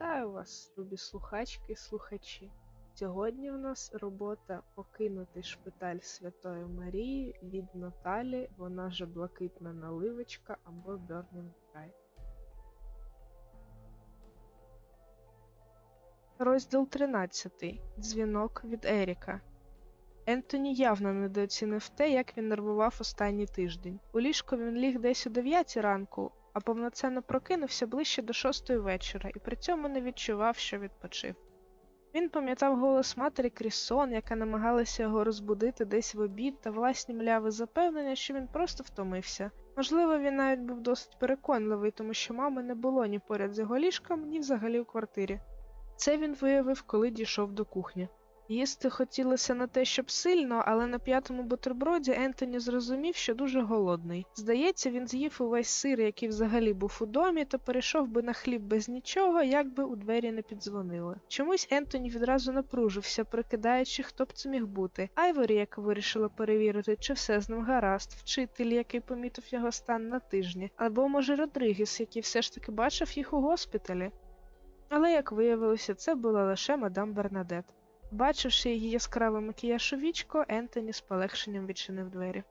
Вітаю вас, любі слухачки і слухачі. Сьогодні в нас робота Покинутий шпиталь Святої Марії від Наталі, вона же блакитна наливочка або Burning Sky. Розділ 13. Дзвінок від Еріка. Ентоні явно недооцінив те, як він нервував останній тиждень. У ліжко він ліг десь о 9 ранку, а повноцінно прокинувся ближче до 6 вечора і при цьому не відчував, що відпочив. Він пам'ятав голос матері крізь сон, яка намагалася його розбудити десь в обід та власні мляви запевнення, що він просто втомився. Можливо, він навіть був досить переконливий, тому що мами не було ні поряд з його ліжком, ні взагалі у квартирі. Це він виявив, коли дійшов до кухні. Їсти хотілося не те, щоб сильно, але на п'ятому бутерброді Ентоні зрозумів, що дуже голодний. Здається, він з'їв увесь сир, який взагалі був у домі, та перейшов би на хліб без нічого, якби у двері не піддзвонили. Чомусь Ентоні відразу напружився, прикидаючи, хто б це міг бути. Айворі, яка вирішила перевірити, чи все з ним гаразд, вчитель, який помітив його стан на тижні, або може Родригес, який все ж таки бачив їх у госпіталі. Але, як виявилося, це була лише мадам Бернадет. Бачивши її яскравий макіяж у вічко, Ентоні з полегшенням відчинив двері.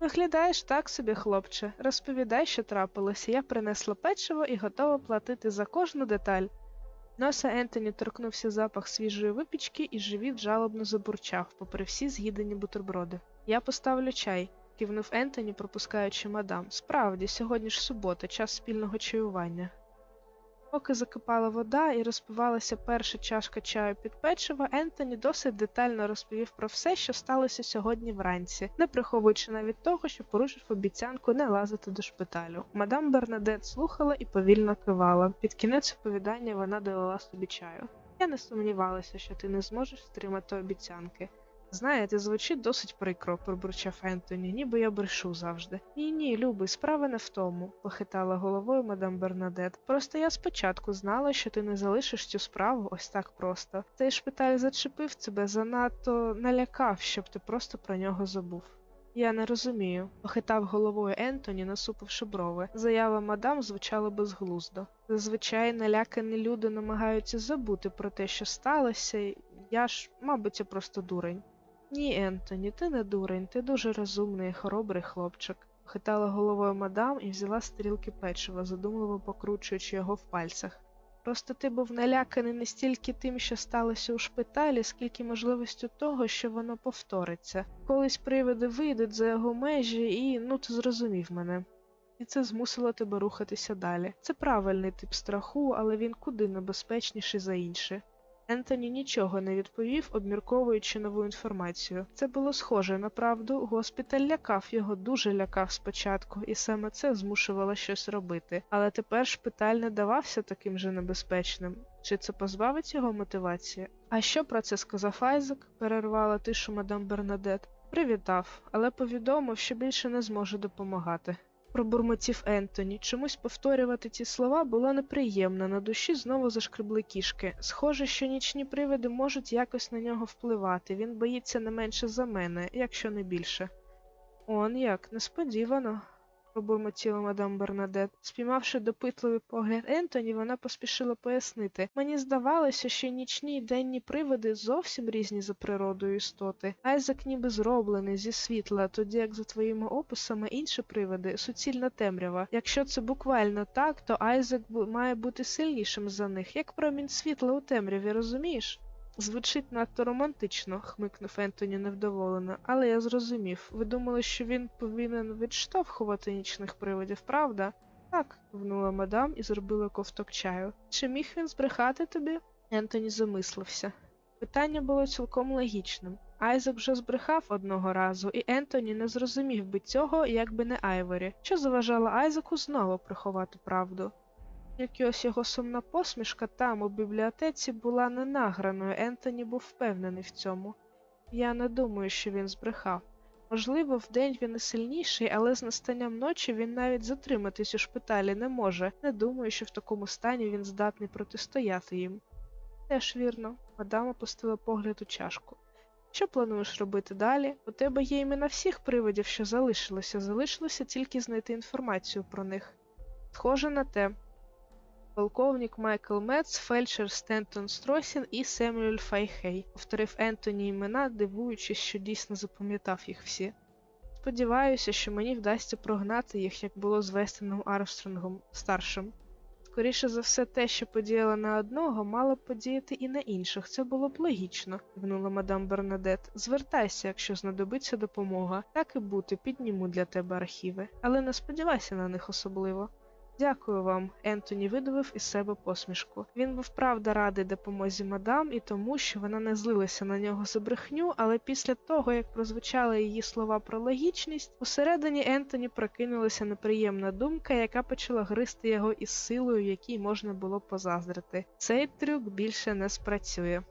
Виглядаєш так собі, хлопче. Розповідай, що трапилося. Я принесла печиво і готова платити за кожну деталь. Носа Ентоні торкнувся запах свіжої випічки, і живіт жалобно забурчав, попри всі з'їдені бутерброди. Я поставлю чай, кивнув Ентоні, пропускаючи мадам. Справді, сьогодні ж субота, час спільного чаювання. Поки закипала вода і розпивалася перша чашка чаю під печиво, Ентоні досить детально розповів про все, що сталося сьогодні вранці, не приховуючи навіть того, що порушив обіцянку не лазити до шпиталю. Мадам Бернадет слухала і повільно кивала. Під кінець оповідання вона долила собі чаю. Я не сумнівалася, що ти не зможеш стримати обіцянки. Знаєте, звучить досить прикро, пробурчав Ентоні, ніби я брешу завжди. Ні, ні, любий, справа не в тому, похитала головою мадам Бернадет. Просто я спочатку знала, що ти не залишиш цю справу ось так просто. Цей шпиталь зачепив тебе занадто налякав, щоб ти просто про нього забув. Я не розумію, похитав головою Ентоні, насупивши брови. Заява мадам звучала безглуздо. Зазвичай налякані люди намагаються забути про те, що сталося, я ж, мабуть, я просто дурень. Ні, Ентоні, ти не дурень, ти дуже розумний хоробрий хлопчик. Хитала головою мадам і взяла з тарілки печива, задумливо покручуючи його в пальцях. Просто ти був наляканий не стільки тим, що сталося у шпиталі, скільки можливістю того, що воно повториться. Колись привиди вийдуть за його межі, і ну ти зрозумів мене. І це змусило тебе рухатися далі. Це правильний тип страху, але він куди небезпечніший за інші. Ентоні нічого не відповів, обмірковуючи нову інформацію. Це було схоже на правду. Госпіталь лякав його, дуже лякав спочатку, і саме це змушувало щось робити. Але тепер шпиталь не давався таким же небезпечним. Чи це позбавить його мотивації? А що про це сказав Айзек? перервала тишу мадам Бернадет. Привітав, але повідомив, що більше не зможе допомагати пробурмотів Ентоні. Чомусь повторювати ці слова було неприємно, на душі знову зашкребли кішки. Схоже, що нічні привиди можуть якось на нього впливати. Він боїться не менше за мене, якщо не більше. Он як, несподівано, пробурмотіла мадам Бернадет. Спіймавши допитливий погляд Ентоні, вона поспішила пояснити. Мені здавалося, що нічні й денні привиди зовсім різні за природою істоти. Айзек ніби зроблений зі світла, тоді як за твоїми описами інші привиди суцільна темрява. Якщо це буквально так, то Айзек має бути сильнішим за них, як промінь світла у темряві, розумієш? Звучить надто романтично, хмикнув Ентоні невдоволено, але я зрозумів. Ви думали, що він повинен відштовхувати нічних привидів, правда? Так, кивнула мадам і зробила ковток чаю. Чи міг він збрехати тобі? Ентоні замислився. Питання було цілком логічним. Айзек вже збрехав одного разу, і Ентоні не зрозумів би цього, якби не Айворі, що заважало Айзеку знову приховати правду. Тільки його сумна посмішка там, у бібліотеці, була ненаграною, Ентоні був впевнений в цьому. Я не думаю, що він збрехав. Можливо, вдень він і сильніший, але з настанням ночі він навіть затриматись у шпиталі не може. Не думаю, що в такому стані він здатний протистояти їм. Теж вірно, мадам опустила погляд у чашку. Що плануєш робити далі? У тебе є імена всіх привидів, що залишилося, залишилося тільки знайти інформацію про них. Схоже на те. Полковник Майкл Метц, фельдшер Стентон Стросін і Семюель Файхей, повторив Ентоні імена, дивуючись, що дійсно запам'ятав їх всі. Сподіваюся, що мені вдасться прогнати їх, як було з Вестином Армстронгом старшим. Скоріше за все, те, що подіяло на одного, мало б подіяти і на інших. Це було б логічно, кивнула мадам Бернадет. Звертайся, якщо знадобиться допомога. Так і бути, підніму для тебе архіви. Але не сподівайся на них особливо. Дякую вам, Ентоні видавив із себе посмішку. Він був правда радий допомозі мадам і тому, що вона не злилася на нього за брехню, але після того, як прозвучали її слова про логічність, усередині Ентоні прокинулася неприємна думка, яка почала гризти його із силою, якій можна було позаздрити. Цей трюк більше не спрацює.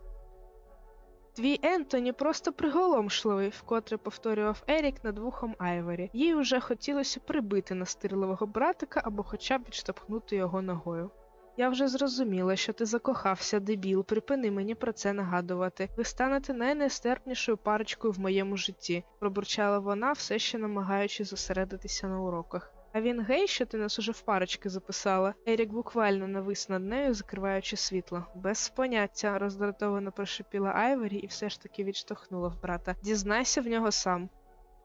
Твій Ентоні просто приголомшливий, вкотре повторював Ерік над вухом Айворі. Їй уже хотілося прибити настирливого братика або хоча б відштовхнути його ногою. Я вже зрозуміла, що ти закохався, дебіл, припини мені про це нагадувати. Ви станете найнестерпнішою парочкою в моєму житті, пробурчала вона, все ще намагаючись зосередитися на уроках. А він гей, що ти нас уже в парочки записала. Ерік буквально навис над нею, закриваючи світло. Без поняття, роздратовано прошепіла Айворі і все ж таки відштовхнула в брата. Дізнайся в нього сам.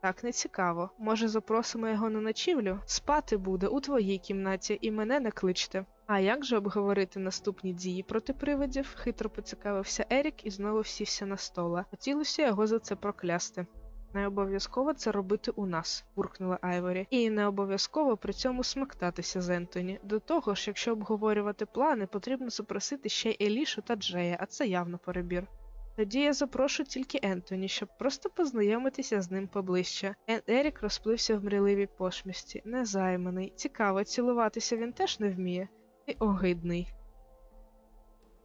Так не цікаво. Може, запросимо його на ночівлю? Спати буде у твоїй кімнаті, і мене не кличте. А як же обговорити наступні дії проти привидів? хитро поцікавився Ерік і знову сівся на стола. Хотілося його за це проклясти. Не обов'язково це робити у нас, буркнула Айворі, і не обов'язково при цьому смактатися з Ентоні. До того ж, якщо обговорювати плани, потрібно запросити ще Елішу та Джея, а це явно перебір. Тоді я запрошу тільки Ентоні, щоб просто познайомитися з ним поближче. Ен Ерік розплився в мріливій посмішці, незайманий. Цікаво, цілуватися він теж не вміє. І огидний.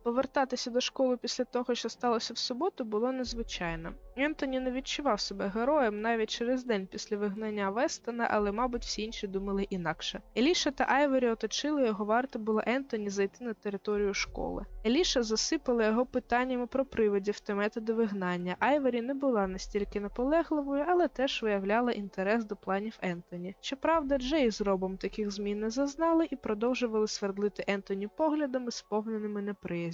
Повертатися до школи після того, що сталося в суботу, було незвичайно. Ентоні не відчував себе героєм навіть через день після вигнання Вестона, але, мабуть, всі інші думали інакше. Еліша та Айворі оточили його, варто було Ентоні зайти на територію школи. Еліша засипала його питаннями про привидів та методи вигнання. Айворі не була настільки наполегливою, але теж виявляла інтерес до планів Ентоні. Щоправда, Джей з Робом таких змін не зазнали і продовжували свердлити Ентоні поглядами, сповненими неприязні.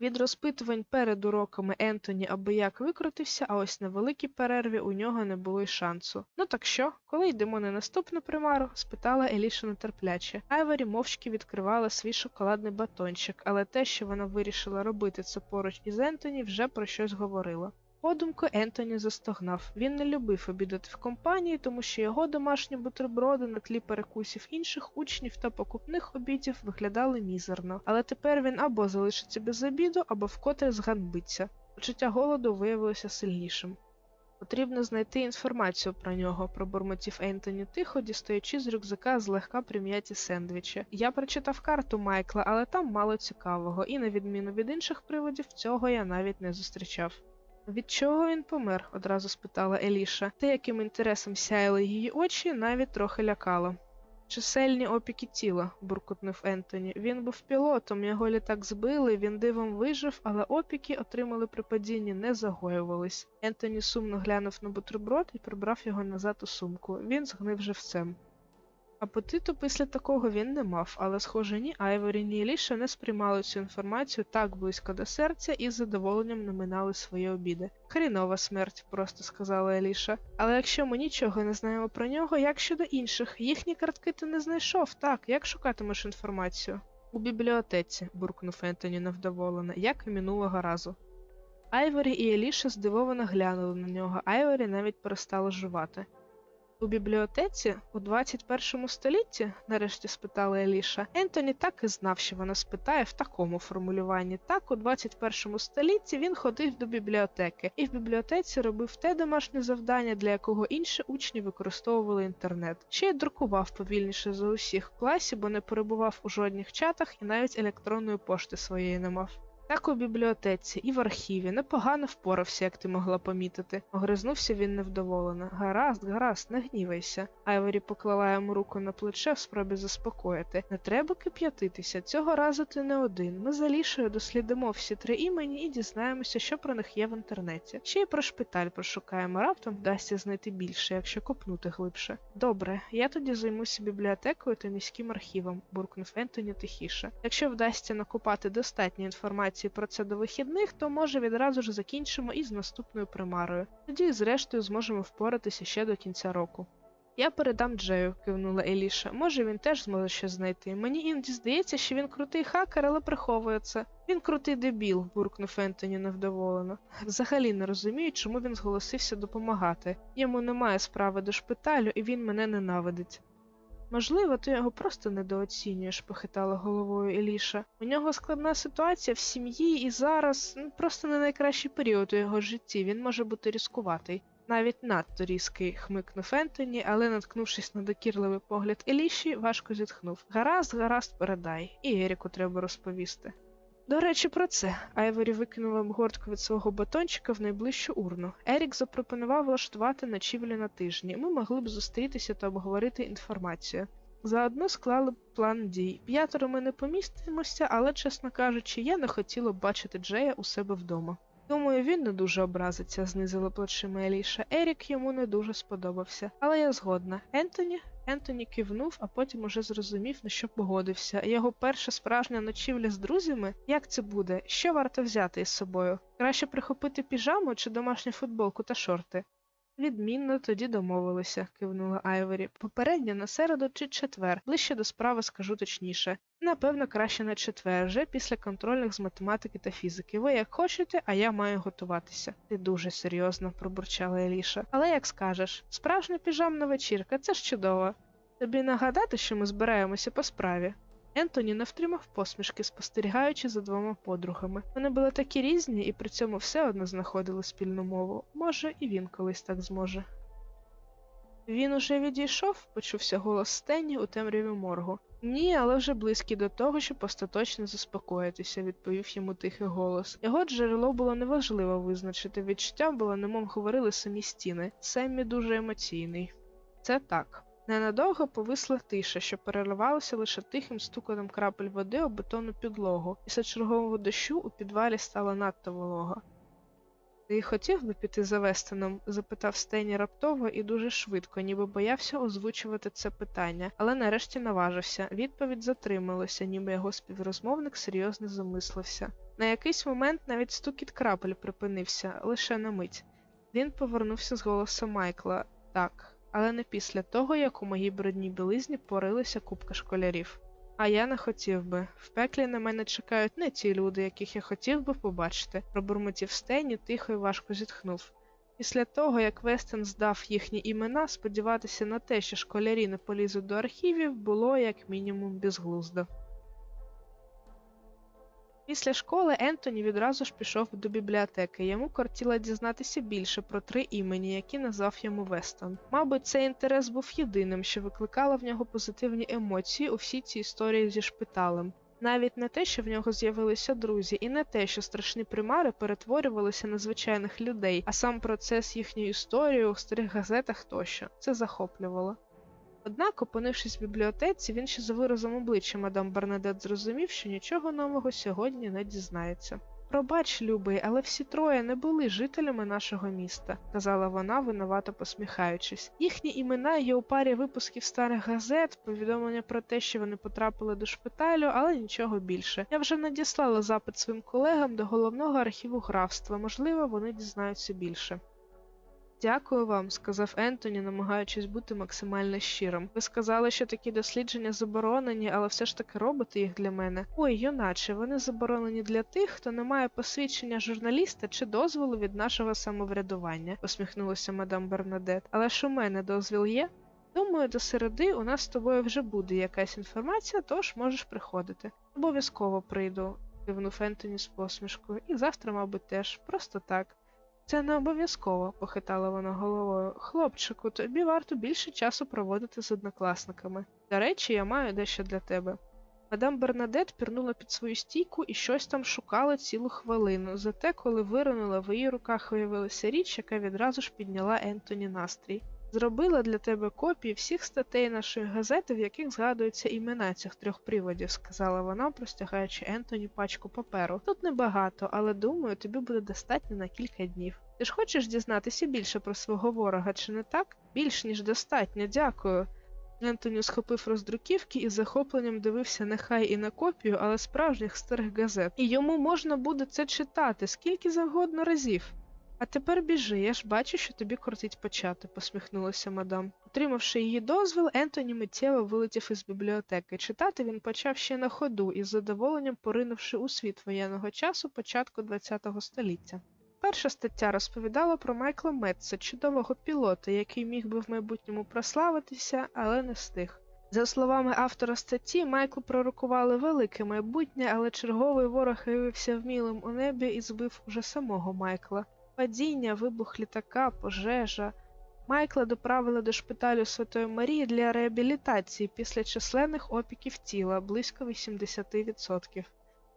Від розпитувань перед уроками Ентоні аби як викрутився, а ось на великій перерві у нього не було й шансу. Ну так що, коли йдемо на наступну примару? спитала Еліша нетерпляче. Айвері мовчки відкривала свій шоколадний батончик, але те, що вона вирішила робити це поруч із Ентоні, вже про щось говорило. Подумки Ентоні застогнав. Він не любив обідати в компанії, тому що його домашні бутерброди на тлі перекусів інших учнів та покупних обідів виглядали мізерно. Але тепер він або залишиться без обіду, або вкотре зганбиться. Почуття голоду виявилося сильнішим. Потрібно знайти інформацію про нього, пробурмотів Ентоні тихо, дістаючи з рюкзака злегка прим'яті сендвічі. Я прочитав карту Майкла, але там мало цікавого, і на відміну від інших приводів, цього я навіть не зустрічав. Від чого він помер? одразу спитала Еліша. Те, яким інтересом сяяли її очі, навіть трохи лякало. Чисельні опіки тіла, буркутнув Ентоні. Він був пілотом, його літак збили, він дивом вижив, але опіки отримали при падінні не загоювались. Ентоні сумно глянув на бутерброд і прибрав його назад у сумку. Він згнив живцем. Апетиту після такого він не мав, але, схоже, ні Айворі, ні Еліша не сприймали цю інформацію так близько до серця і з задоволенням наминали свої обіди. Хрінова смерть, просто сказала Еліша. Але якщо ми нічого не знаємо про нього, як щодо інших, їхні картки ти не знайшов, так, як шукатимеш інформацію? У бібліотеці, буркнув Ентоні невдоволено, як і минулого разу. Айворі і Еліша здивовано глянули на нього, Айворі навіть перестала жувати. У бібліотеці у 21 столітті? нарешті спитала Еліша. Ентоні так і знав, що вона спитає в такому формулюванні. Так, у 21 столітті він ходив до бібліотеки і в бібліотеці робив те домашнє завдання, для якого інші учні використовували інтернет. Ще й друкував повільніше за усіх в класі, бо не перебував у жодних чатах і навіть електронної пошти своєї не мав. Так у бібліотеці і в архіві непогано впорався, як ти могла помітити. Огризнувся він невдоволено. Гаразд, гаразд, не гнівайся. Айворі поклала йому руку на плече в спробі заспокоїти. Не треба кип'ятитися. Цього разу ти не один. Ми за дослідимо всі три імені і дізнаємося, що про них є в інтернеті. Ще й про шпиталь прошукаємо. Раптом вдасться знайти більше, якщо копнути глибше. Добре, я тоді займуся бібліотекою та міським архівом, буркнув Ентоні тихіше. Якщо вдасться накопати достатньо інформації про це до вихідних, то може відразу ж закінчимо із наступною примарою. Тоді, зрештою, зможемо впоратися ще до кінця року. Я передам Джею, кивнула Еліша. Може, він теж зможе щось знайти. Мені іноді здається, що він крутий хакер, але приховує це. Він крутий дебіл, буркнув Ентоні невдоволено. Взагалі не розумію, чому він зголосився допомагати. Йому немає справи до шпиталю, і він мене ненавидить. Можливо, ти його просто недооцінюєш, похитала головою Еліша. У нього складна ситуація в сім'ї, і зараз ну, просто не найкращий період у його житті. Він може бути різкуватий. Навіть надто різкий, хмикнув Ентоні, але, наткнувшись на докірливий погляд Еліші, важко зітхнув. Гаразд, гаразд, передай, і Еріку треба розповісти. До речі, про це Айворі викинула обгортку від свого батончика в найближчу урну. Ерік запропонував влаштувати ночівлю на тижні. Ми могли б зустрітися та обговорити інформацію. Заодно склали б план дій. П'ятеро ми не помістимося, але, чесно кажучи, я не хотіла б бачити Джея у себе вдома. Думаю, він не дуже образиться, знизила плечима Еліша. Ерік йому не дуже сподобався, але я згодна. Ентоні Ентоні кивнув, а потім уже зрозумів, на що погодився. Його перша справжня ночівля з друзями? Як це буде? Що варто взяти із собою? Краще прихопити піжаму чи домашню футболку та шорти? Відмінно тоді домовилися, кивнула Айворі. Попередньо на середу чи четвер, ближче до справи скажу точніше. Напевно, краще на четвер, вже після контрольних з математики та фізики. Ви як хочете, а я маю готуватися. Ти дуже серйозно, пробурчала Еліша. Але як скажеш, справжня піжамна вечірка, це ж чудово. Тобі нагадати, що ми збираємося по справі. Ентоні не втримав посмішки, спостерігаючи за двома подругами. Вони були такі різні і при цьому все одно знаходили спільну мову. Може, і він колись так зможе. Він уже відійшов, почувся голос Стенні у темряві моргу. Ні, але вже близький до того, щоб остаточно заспокоїтися, відповів йому тихий голос. Його джерело було неважливо визначити. Відчуття було, немов говорили самі стіни. Семмі дуже емоційний. Це так. Ненадовго повисла тиша, що переливалася лише тихим стукотом крапель води об бетонну підлогу. Після чергового дощу у підвалі стало надто волого. Ти хотів би піти за Вестеном? запитав Стені раптово і дуже швидко, ніби боявся озвучувати це питання, але нарешті наважився. Відповідь затрималася, ніби його співрозмовник серйозно замислився. На якийсь момент навіть стукіт крапель припинився, лише на мить. Він повернувся з голосу Майкла так але не після того, як у моїй брудній білизні порилися купка школярів. А я не хотів би. В пеклі на мене чекають не ті люди, яких я хотів би побачити, пробурмотів стені, тихо і важко зітхнув. Після того, як Вестен здав їхні імена, сподіватися на те, що школярі не полізуть до архівів, було як мінімум безглуздо. Після школи Ентоні відразу ж пішов до бібліотеки. Йому кортіло дізнатися більше про три імені, які назвав йому Вестон. Мабуть, цей інтерес був єдиним, що викликало в нього позитивні емоції у всій цій історії зі шпиталем. Навіть не те, що в нього з'явилися друзі, і не те, що страшні примари перетворювалися на звичайних людей, а сам процес їхньої історії у старих газетах тощо це захоплювало. Однак, опинившись в бібліотеці, він ще за виразом обличчя мадам Бернадет зрозумів, що нічого нового сьогодні не дізнається. Пробач, любий, але всі троє не були жителями нашого міста, казала вона, винувато посміхаючись. Їхні імена є у парі випусків старих газет, повідомлення про те, що вони потрапили до шпиталю, але нічого більше. Я вже надіслала запит своїм колегам до головного архіву графства. Можливо, вони дізнаються більше. Дякую вам, сказав Ентоні, намагаючись бути максимально щирим. Ви сказали, що такі дослідження заборонені, але все ж таки робите їх для мене. Ой, юначе, вони заборонені для тих, хто не має посвідчення журналіста чи дозволу від нашого самоврядування, посміхнулася мадам Бернадет. Але ж у мене дозвіл є? Думаю, до середи у нас з тобою вже буде якась інформація, тож можеш приходити. Обов'язково прийду, кивнув Ентоні з посмішкою, і завтра, мабуть, теж просто так. Це не обов'язково, похитала вона головою. Хлопчику, тобі варто більше часу проводити з однокласниками. До речі, я маю дещо для тебе. Мадам Бернадет пірнула під свою стійку і щось там шукала цілу хвилину. Зате, коли виринула, в її руках виявилася річ, яка відразу ж підняла Ентоні настрій. Зробила для тебе копії всіх статей нашої газети, в яких згадуються імена цих трьох приводів, сказала вона, простягаючи Ентоні пачку паперу. Тут небагато, але думаю, тобі буде достатньо на кілька днів. Ти ж хочеш дізнатися більше про свого ворога, чи не так? Більш ніж достатньо, дякую. Ентоні схопив роздруківки і з захопленням дивився нехай і на копію, але справжніх старих газет. І йому можна буде це читати скільки завгодно разів. А тепер біжи, я ж бачу, що тобі кортить почати, посміхнулася мадам. Отримавши її дозвіл, Ентоні миттєво вилетів із бібліотеки. Читати він почав ще на ходу, із задоволенням поринувши у світ воєнного часу початку ХХ століття. Перша стаття розповідала про Майкла Метца, чудового пілота, який міг би в майбутньому прославитися, але не встиг. За словами автора статті, Майклу пророкували велике майбутнє, але черговий ворог виявився вмілим у небі і збив уже самого Майкла. Падіння, вибух літака, пожежа. Майкла доправили до шпиталю Святої Марії для реабілітації після численних опіків тіла близько 80%.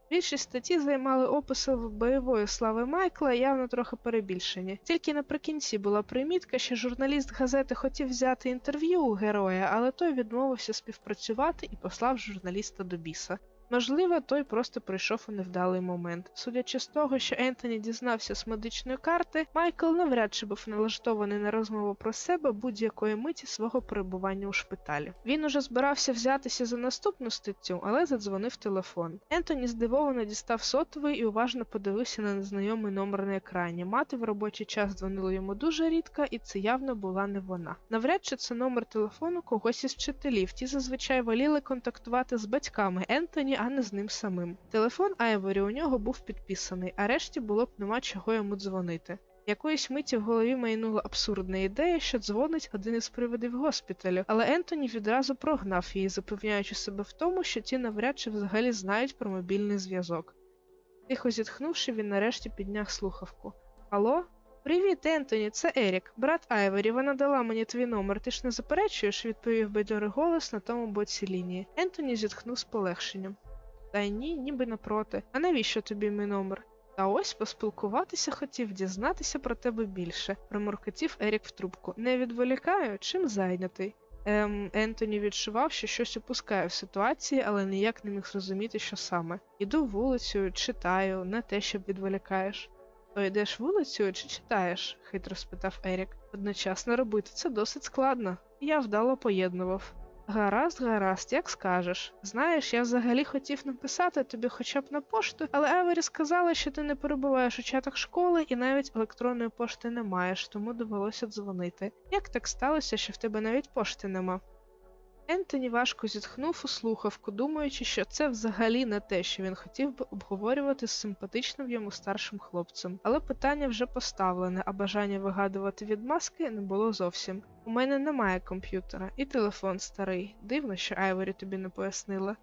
Більшість статті займали описи бойової слави Майкла, явно трохи перебільшені. Тільки наприкінці була примітка, що журналіст газети хотів взяти інтерв'ю у героя, але той відмовився співпрацювати і послав журналіста до біса. Можливо, той просто прийшов у невдалий момент. Судячи з того, що Ентоні дізнався з медичної карти, Майкл навряд чи був налаштований на розмову про себе будь-якої миті свого перебування у шпиталі. Він уже збирався взятися за наступну статтю, але задзвонив телефон. Ентоні здивовано дістав сотовий і уважно подивився на незнайомий номер на екрані. Мати в робочий час дзвонила йому дуже рідко, і це явно була не вона. Навряд чи це номер телефону когось із вчителів. Ті зазвичай воліли контактувати з батьками Ентоні а не з ним самим. Телефон Айворі у нього був підписаний, а решті було б нема чого йому дзвонити. Якоїсь миті в голові майнула абсурдна ідея, що дзвонить один із привидів госпіталю, але Ентоні відразу прогнав її, запевняючи себе в тому, що ті навряд чи взагалі знають про мобільний зв'язок. Тихо зітхнувши, він нарешті підняв слухавку. Алло? Привіт, Ентоні, це Ерік, брат Айворі. Вона дала мені твій номер. Ти ж не заперечуєш? відповів бадьорий голос на тому боці лінії. Ентоні зітхнув з полегшенням. Та й ні, ніби напроти. А навіщо тобі мій номер? Та ось поспілкуватися хотів, дізнатися про тебе більше, проморкотів Ерік в трубку. Не відволікаю, чим зайнятий. Ем, Ентоні відчував, що щось опускає в ситуації, але ніяк не міг зрозуміти, що саме. Іду вулицею, читаю, не те, щоб відволікаєш. То йдеш вулицею чи читаєш? хитро спитав Ерік. Одночасно робити це досить складно. Я вдало поєднував. Гаразд, гаразд, як скажеш. Знаєш, я взагалі хотів написати тобі хоча б на пошту, але Евері сказала, що ти не перебуваєш у чатах школи і навіть електронної пошти не маєш, тому довелося дзвонити. Як так сталося, що в тебе навіть пошти нема? Ентоні важко зітхнув у слухавку, думаючи, що це взагалі не те, що він хотів би обговорювати з симпатичним йому старшим хлопцем. Але питання вже поставлене, а бажання вигадувати відмазки не було зовсім. У мене немає комп'ютера, і телефон старий. Дивно, що Айворі тобі не пояснила.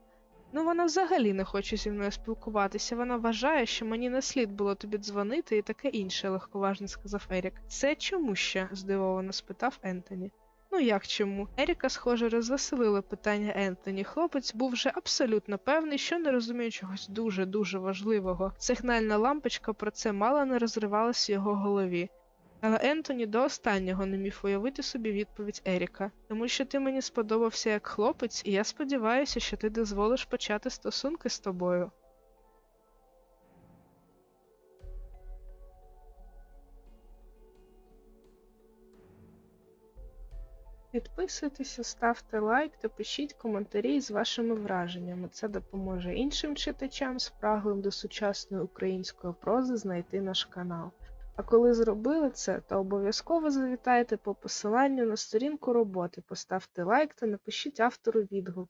Ну, вона взагалі не хоче зі мною спілкуватися. Вона вважає, що мені не слід було тобі дзвонити і таке інше, легковажно сказав Ерік. Це чому ще? здивовано спитав Ентоні. Ну як чому? Еріка, схоже, розвеселило питання Ентоні. Хлопець був вже абсолютно певний, що не розуміє чогось дуже-дуже важливого. Сигнальна лампочка про це мало не розривалась в його голові. Але Ентоні до останнього не міг уявити собі відповідь Еріка, тому що ти мені сподобався як хлопець, і я сподіваюся, що ти дозволиш почати стосунки з тобою. Підписуйтеся, ставте лайк та пишіть коментарі з вашими враженнями. Це допоможе іншим читачам, спраглим до сучасної української прози знайти наш канал. А коли зробили це, то обов'язково завітайте по посиланню на сторінку роботи, поставте лайк та напишіть автору відгук.